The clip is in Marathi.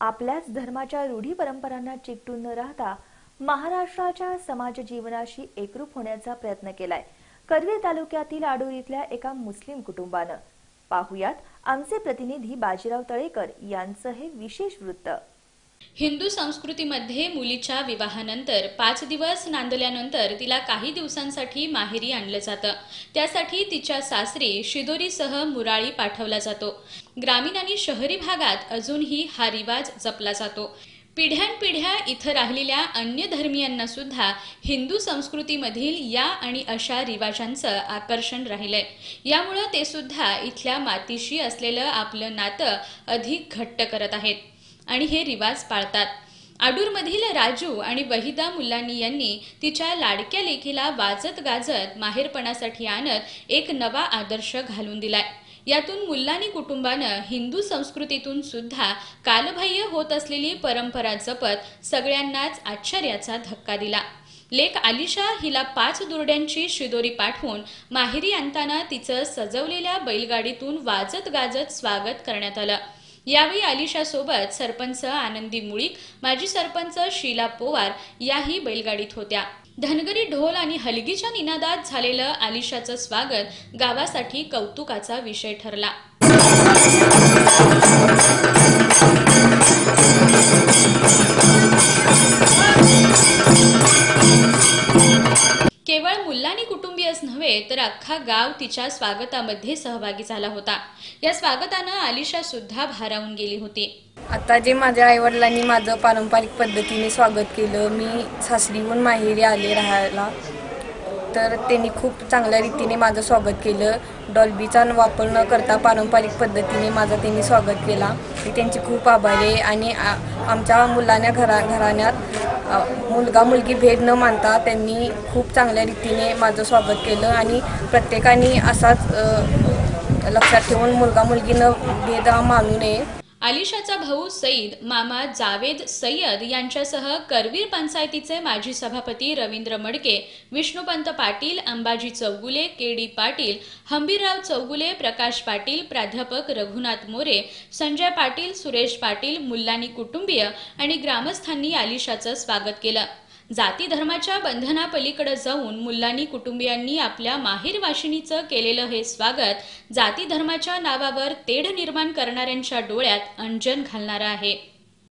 आपल्याच धर्माच्या रूढी परंपरांना चिकटून न राहता महाराष्ट्राच्या समाज जीवनाशी एकरूप होण्याचा प्रयत्न केलाय. करवीर तालुक्यातील आडूर एका मुस्लिम कुटुंबानं. पाहुयात आमचे प्रतिनिधी बाजीराव तळेकर यांचं हे विशेष वृत्त. हिंदू संस्कृतीमध्ये मुलीच्या विवाहानंतर पाच दिवस नांदल्यानंतर तिला काही दिवसांसाठी माहेरी आणलं जातं. त्यासाठी तिच्या सासरी शिदोरीसह मुराळी पाठवला जातो. ग्रामीण आणि शहरी भागात अजूनही हा रिवाज जपला जातो. पिढ्यानपिढ्या इथं राहिलेल्या अन्य धर्मियांना सुद्धा हिंदू संस्कृतीमधील या आणि अशा रिवाजांचं आकर्षण राहिलंय. यामुळं ते सुद्धा इथल्या मातीशी असलेलं आपलं नातं अधिक घट्ट करत आहेत. आणि हे रिवाज पाळतात. आडूरमधील राजू आणि वहिदा मुल्लानी यांनी तिच्या लाडक्या लेखीला वाजत गाजत माहेरपणासाठी आणत एक नवा आदर्श घालून दिलाय. यातून मुल्लानी कुटुंबानं हिंदू संस्कृतीतून सुद्धा कालबाह्य होत असलेली परंपरा जपत सगळ्यांनाच आश्चर्याचा धक्का दिला. लेख आलिशा हिला पाच दुरड्यांची शिदोरी पाठवून माहेरी आणताना तिचं सजवलेल्या बैलगाडीतून वाजत गाजत स्वागत करण्यात आलं. यावेळी आलिशासोबत सरपंच आनंदी मुळीक माजी सरपंच शीला पोवार याही बैलगाडीत होत्या. धनगरी ढोल आणि हलगीच्या निनादात झालेलं आलिशाचं स्वागत गावासाठी कौतुकाचा विषय ठरला. आणि कुटुंबीयच नव्हे तर अख्खा गाव तिच्या स्वागतामध्ये सहभागी झाला होता. या स्वागतानं आलिशा सुद्धा भारावून गेली होती. आता जे माझ्या आईवडिलांनी माझं पारंपरिक पद्धतीने स्वागत केलं मी सासरीहून माहेरी आले राहायला तर त्यांनी खूप चांगल्या रीतीने माझं स्वागत केलं. डॉल्बीचा वापर न करता पारंपरिक पद्धतीने माझं त्यांनी स्वागत केला. मी त्यांची खूप आभारी आहे आणि आमच्या मुलांना घरा घराण्यात मुलगा मुलगी भेद न मानता त्यांनी खूप चांगल्या रीतीने माझं स्वागत केलं आणि प्रत्येकाने असाच लक्षात ठेवून मुलगा मुलगी न भेद हा मानू नये. आलिशाचा भाऊ सईद मामा जावेद सय्यद यांच्यासह करवीर पंचायतीचे माजी सभापती रवींद्र मडके विष्णुपंत पाटील अंबाजी चौगुले के डी पाटील हंबीरराव चौगुले प्रकाश पाटील प्राध्यापक रघुनाथ मोरे संजय पाटील सुरेश पाटील मुल्लानी कुटुंबीय आणि ग्रामस्थांनी आलिशाचं स्वागत केलं. जाती धर्माच्या बंधनापलीकडे जाऊन मुल्लानी कुटुंबियांनी आपल्या माहेर वाशिनीचं केलेलं हे स्वागत जाती धर्माच्या नावावर तेढ निर्माण करणाऱ्यांच्या डोळ्यात अंजन घालणारं आहे.